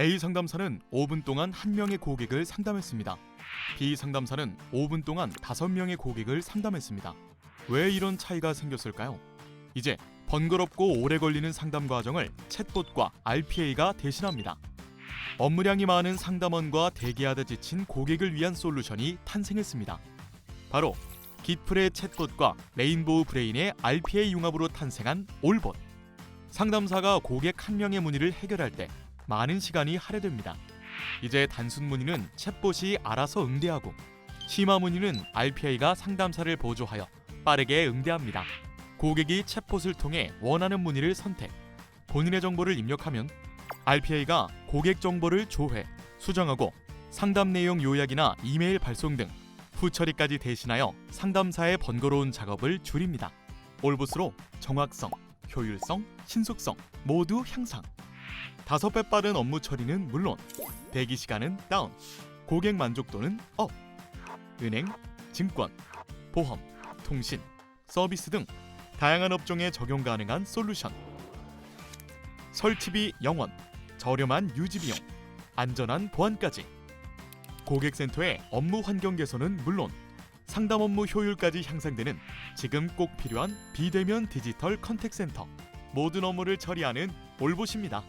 A 상담사는 5분 동안 한 명의 고객을 상담했습니다. B 상담사는 5분 동안 5명의 고객을 상담했습니다. 왜 이런 차이가 생겼을까요? 이제 번거롭고 오래 걸리는 상담 과정을 챗봇과 RPA가 대신합니다. 업무량이 많은 상담원과 대기하다 지친 고객을 위한 솔루션이 탄생했습니다. 바로 깃플의 챗봇과 레인보우 브레인의 RPA 융합으로 탄생한 올봇. 상담사가 고객 한 명의 문의를 해결할 때 많은 시간이 할애됩니다. 이제 단순 문의는 챗봇이 알아서 응대하고 심화 문의는 RPA가 상담사를 보조하여 빠르게 응대합니다. 고객이 챗봇을 통해 원하는 문의를 선택, 본인의 정보를 입력하면 RPA가 고객 정보를 조회, 수정하고 상담 내용 요약이나 이메일 발송 등 후처리까지 대신하여 상담사의 번거로운 작업을 줄입니다. 올봇으로 정확성, 효율성, 신속성 모두 향상. 다섯 배 빠른 업무 처리는 물론 대기 시간은 다운, 고객 만족도는 업. 은행, 증권, 보험, 통신, 서비스 등 다양한 업종에 적용 가능한 솔루션. 설치비 0원, 저렴한 유지 비용, 안전한 보안까지. 고객센터의 업무 환경 개선은 물론 상담 업무 효율까지 향상되는 지금 꼭 필요한 비대면 디지털 컨택센터. 모든 업무를 처리하는 올봇입니다.